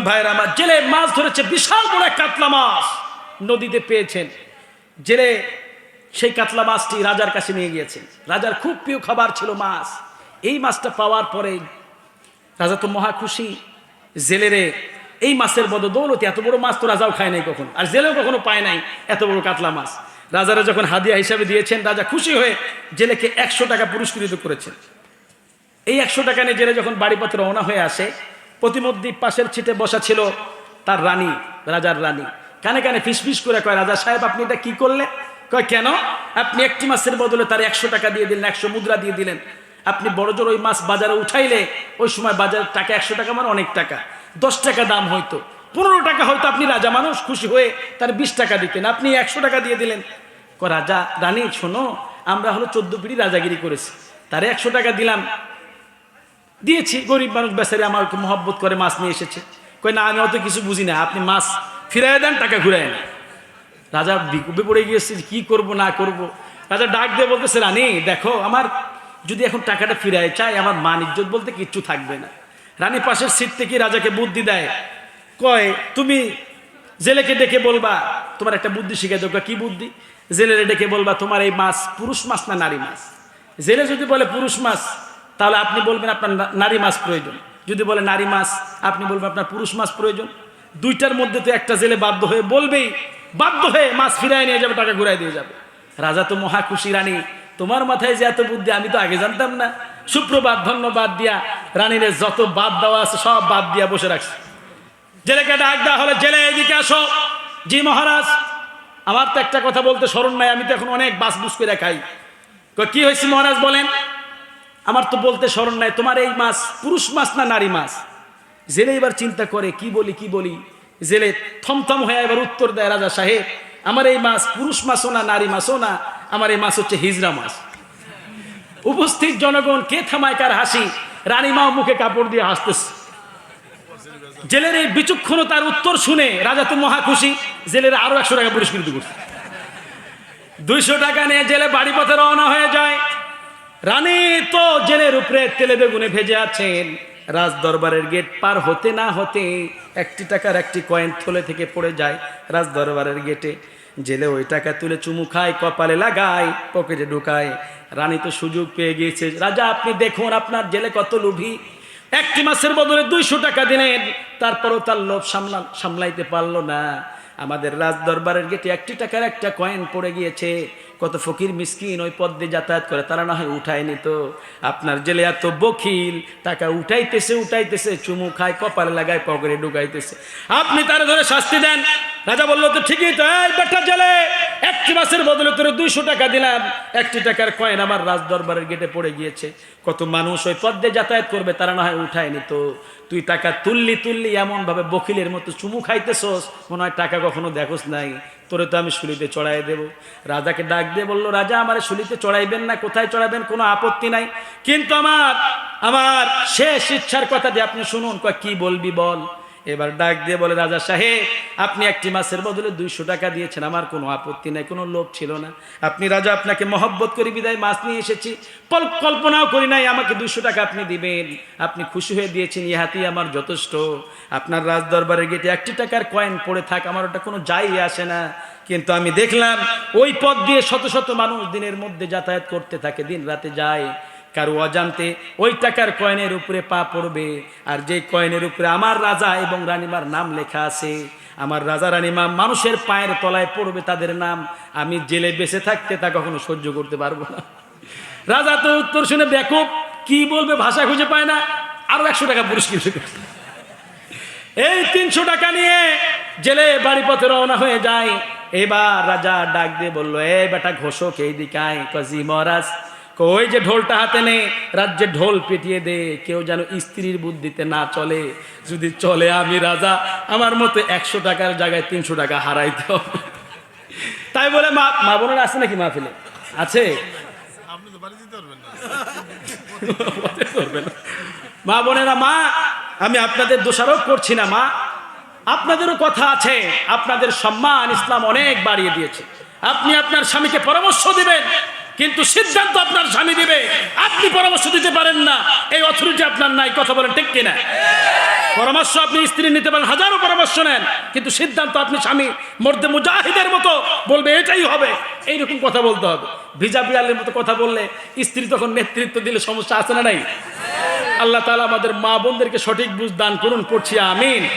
ভাইয়ের, আমার জেলে মাছ ধরেছে, বিশাল বড় কাতলা মাছ। নদীতে পেয়েছেন। জেলে সেই কাতলা মাছটি রাজার কাছে নিয়ে গিয়েছেন। রাজার খুব প্রিয় খাবার ছিল মাছ। এই মাছটা পাওয়ার পরে রাজা তো মহা খুশি। জেলেরে এই মাছের বদ দৌলতে, এত বড় মাছ তো রাজাও খায় নাই কখন। আর জেলেও কখনো পায় নাই এত বড় কাতলা মাছ। রাজারা যখন হাদিয়া হিসাবে দিয়েছেন, রাজা খুশি হয়ে জেলেকে একশো টাকা পুরস্কৃত করেছেন। এই একশো টাকা নিয়ে জেলে যখন বাড়ি পথে রওনা হয়ে আসে প্রতিমধ্যে পাশের ছিটে বসা ছিল তার রানী, রাজার রানী। কানে কানে ফিসফিস করে কয়, রাজা সাহেব, আপনি এটা কি করলে কয়, কেন? আপনি একটি মাছের বদলে তার একশো টাকা দিয়ে দিলেন, একশো মুদ্রা দিয়ে দিলেন। আপনি বড় জোর ওই মাছ বাজারে উঠাইলে, ওই সময় বাজার টাকা একশো টাকা মানে অনেক টাকা। দশ টাকা দাম হয়তো পনেরো টাকা হয়তো আপনি রাজা মানুষ খুশি হয়ে তার বিশ টাকা দিতেন। আপনি একশো টাকা দিয়ে দিলেন। রাজা, রানী, শোনো, আমরা হলো চোদ্দ পিড়ি রাজাগিরি করেছি। তারে একশো টাকা দিলাম দিয়েছি, গরিব মানুষ বেচারে আমাকে মহব্বত করে মাছ নিয়ে এসেছে। কই না, আমি অত কিছু বুঝি না, আপনি মাছ ফিরাই দেন, টাকা ঘুরাই না রাজা বিকুপে পড়ে গিয়েছে, কি করব, না করব? রাজা ডাক দিয়ে বলতেছে, রানী, দেখো, আমার যদি এখন টাকাটা ফিরাই চাই, আমার মান ইজ্জত বলতে কিচ্ছু থাকবে না। রানী পাশের সিট থেকে রাজাকে বুদ্ধি দেয়, কয়, তুমি জেলেকে ডেকে বলবা, তোমার একটা বুদ্ধি শিখে দেবো কি বুদ্ধি? জেলেরে ডেকে বলবা, তোমার এই মাছ পুরুষ মাছ না নারী মাছ? জেলে যদি বলে পুরুষ মাছ তাহলে আপনি বলবেন আপনার নারী মাছ প্রয়োজন। যদি বলে নারী মাছ, আপনি বলবেন আপনার পুরুষ মাছ প্রয়োজন। দুইটার মধ্যে তো একটা জেলে বাধ্য হয়ে বলবেই, বাধ্য হয়ে মাছ ফিরায় নিয়ে যাবে, টাকা ঘুরাই দিয়ে যাবে। রাজা তো মহা খুশি রানী। তোমার মাথায় যে এত বুদ্ধি, আমি তো আগে জানতাম না। সুপ্রভাত, ধন্যবাদ দিয়া রানীরে যত বাদ দেওয়া আছে, সব বাদ দিয়া বসে রাখছে। জেলেকে ডাক দেওয়া হলে জেলে এদিকে আসো। জি মহারাজ, আমার তো একটা কথা বলতে স্মরণ নাই, আমি তো এখন অনেক বাস বুস করে খাই। কি হয়েছে মহারাজ বলেন? আমার তো বলতে স্মরণ নাই, তোমার এই মাছ পুরুষ মাছ না নারী মাছ? জেলে এবার চিন্তা করে, কি বলি কি বলি? জেলে থমথম হয়ে এবার উত্তর দেয় রাজা সাহেব, আমার এই মাছ পুরুষ মাছও না, নারী মাছও না, আমার এই মাছ হচ্ছে হিজরা মাছ। উপস্থিত জনগণ কে থামায় কার হাসি? রানীমাও মুখে কাপড় দিয়ে হাসতেছে। জেলের এই বিচক্ষণতার উত্তর শুনে রাজা তো মহা খুশি, জেলের আরও একশো টাকা পুরস্কৃত করছে। দুইশো টাকা নিয়ে জেলে বাড়ি পথে রওনা হয়ে যায়। রানী তো জেলের উপরে তেলে বেগুনে ভেজে আছেন। রাজ দরবারের গেট পার হতে না হতে একটি টাকার একটি কয়েন থলে থেকে পড়ে যায় রাজ দরবারের গেটে। জেলে ওই টাকা তুলে চুমু খায়, কপালে লাগায়, পকেটে ঢুকায়। রানী তো সুযোগ পেয়ে গিয়েছে, রাজা, আপনি দেখুন আপনার জেলে কত লোভী। একটি মাসের বদলে দুইশো টাকা দিলেন, তারপরও তার লোভ সামলা, সামলাইতে পারল না। আমাদের রাজ দরবারের গেটে একটি টাকার একটা কয়েন পড়ে গিয়েছে। কত ফকির মিসকিন ওই পদ দিয়ে যাতায়াত করে, তারা না হয় উঠায় নিত আপনার জেলে এত বকিল টাকা উঠাইতেছে উঠাইতেছে, চুমু খায়, কপালে লাগায়, পকেটে ঢুকাইতেছে। আপনি তারা ধরে শাস্তি দেন। রাজা বলল, তো ঠিকই তো বেটা জেলে একটি মাসের বদলে তোর দুইশো টাকা দিলাম। একটি টাকার কয়েন আমার রাজ দরবারের গেটে পড়ে গিয়েছে। কত মানুষ ওই পদ্মে যাতায়াত করবে, তারা না হয় উঠায় নিত তুই টাকা তুললি তুললি এমন ভাবে বকিলের মতো চুমু খাইতেছস, মনে হয় টাকা কখনো দেখোস নাই। তোরে তো আমি শুলিতে চড়াই দেব। রাজাকে ডাক দিয়ে বলল, রাজা, আমার শুলিতে চড়াইবেন না, কোথায় চড়াবেন? কোনো আপত্তি নাই। কিন্তু আমার আমার শেষ ইচ্ছার কথা দিয়ে আপনি শুনুন, কয়, কি বলবি বল? এবার ডাক দিয়ে বলে, রাজা সাহেব, আপনি একটি মাসের বদলে দুইশো টাকা দিয়েছেন। আমার কোনো আপত্তি নাই, কোনো লোভ ছিল না। আপনি রাজা, আপনাকে মহব্বত করি বিদায় মাছ নিয়ে এসেছি। কল্পনাও করি নাই, আমাকে দুইশো টাকা আপনি দিবেন। আপনি খুশি হয়ে দিয়েছেন, ইহাতেই আমার যথেষ্ট। আপনার রাজ দরবারের গেটে একটি টাকার কয়েন পড়ে থাক, আমার ওটা কোনো যাই আসে না। কিন্তু আমি দেখলাম, ওই পথ দিয়ে শত শত মানুষ দিনের মধ্যে যাতায়াত করতে থাকে, দিন রাতে যায়। কারও অজান্তে ওই টাকার কয়েনের উপরে পা পড়বে। আর যে কয়েনের উপরে আমার রাজা এবং রানীমার নাম লেখা আছে, আমার রাজা রানীমা মানুষের পায়ের তলায় পড়বে তাদের নাম। আমি জেলে বেঁচে থাকতে তা কখনো সহ্য করতে পারব না। রাজা তো উত্তর শুনে বেকুব কি বলবে ভাষা খুঁজে পায় না, আরও একশো টাকা পুরস্কৃত এই তিনশো টাকা নিয়ে জেলে বাড়ি পথে রওনা হয়ে যায়। এবার রাজা ডাক দিয়ে বলল, এ বেটা ঘোষক এই দিকায় কাজী মহারাজ কই যে ঢোলটা হাতে নে রাজ্যে ঢোল পিটিয়ে দে কেউ যেন স্ত্রীর বুদ্ধিতে না চলে। যদি চলে আমি রাজা আমার মতো একশো টাকার জায়গায় তিনশো টাকা হারাইতে হবে তাই বলে মা মা বোনেরা আছে নাকি মাহফিলে? আছে। মা বোনেরা মা আমি আপনাদের দোষারোপ করছি না মা। আপনাদেরও কথা আছে আপনাদের সম্মান ইসলাম অনেক বাড়িয়ে দিয়েছে। আপনি আপনার স্বামীকে পরামর্শ দিবেন কিন্তু সিদ্ধান্ত আপনার স্বামী দিবে। আপনি পরামর্শ দিতে পারেন না। এই অথরিটি আপনার নাই, কথা বলেন ঠিক কিনা? পরামর্শ আপনি স্ত্রী নিতে পারেন, হাজারো পরামর্শ নেন। কিন্তু সিদ্ধান্ত আপনি স্বামী মর্দে মুজাহিদের মতো বলবে, এটাই হবে। এইরকম কথা বলতে হবে। ভিজা বিড়ালের মতো কথা বললে স্ত্রী তখন নেতৃত্ব দিলে সমস্যা আছে না নাই? আল্লাহ তালা আমাদের মা বোনদেরকে সঠিক বুঝ দান করুন, পড়ছি, আমিন।